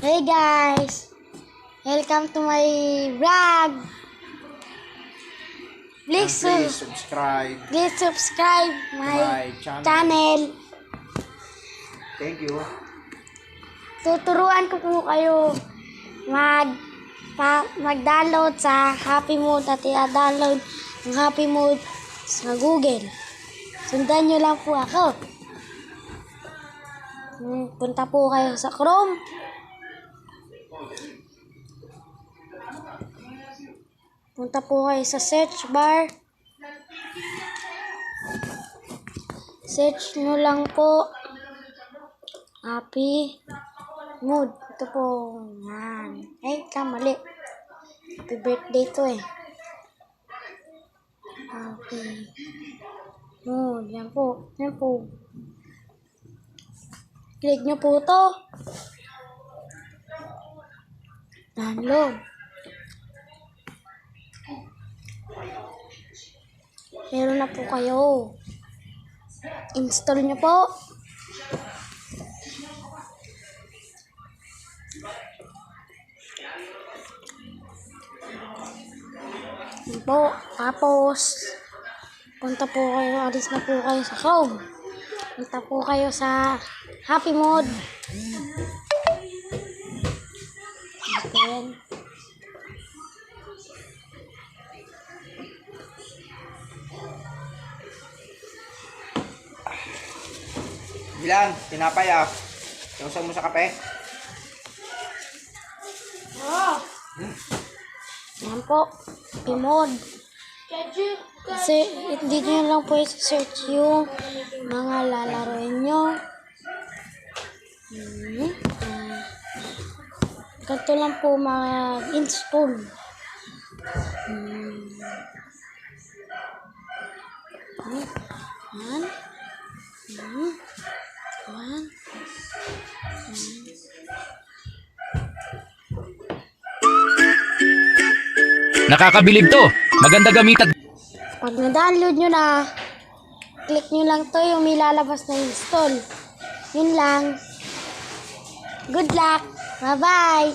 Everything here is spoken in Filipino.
Hey guys! Welcome to my vlog! Please, Please su- subscribe. please subscribe my, My channel. channel. Thank you. Tuturuan ko po kayo mag pa, mag-download sa Happy Mood at i-download ang Happy Mood sa Google. Sundan nyo lang po ako. Punta po kayo sa Chrome. Punta po kayo sa search bar. Search nyo lang po. Happy mood. Ito po. Yan. Ay, kamali. Happy birthday to eh. Happy mood. Yan po. Yan po. Click nyo po to. Download. Meron na po kayo. Install nyo po. Yun po. Tapos, punta po kayo, alis na po kayo sa Chrome. Punta po kayo sa Happy Mode. Then, Bilang, tinapay ah. Iusap mo sa kape. yan po. Happy Mode. Kasi, hindi nyo lang po i-search yung mga lalaroin nyo. Hmm. Ah. Ganito lang po mag-install. Hmm. Hmm. Yan. Hmm. Yan. Nakakabilib to. Maganda gamitan. Pag na-download nyo na, click nyo lang to yung may lalabas na install. Yun lang. Good luck. Bye-bye.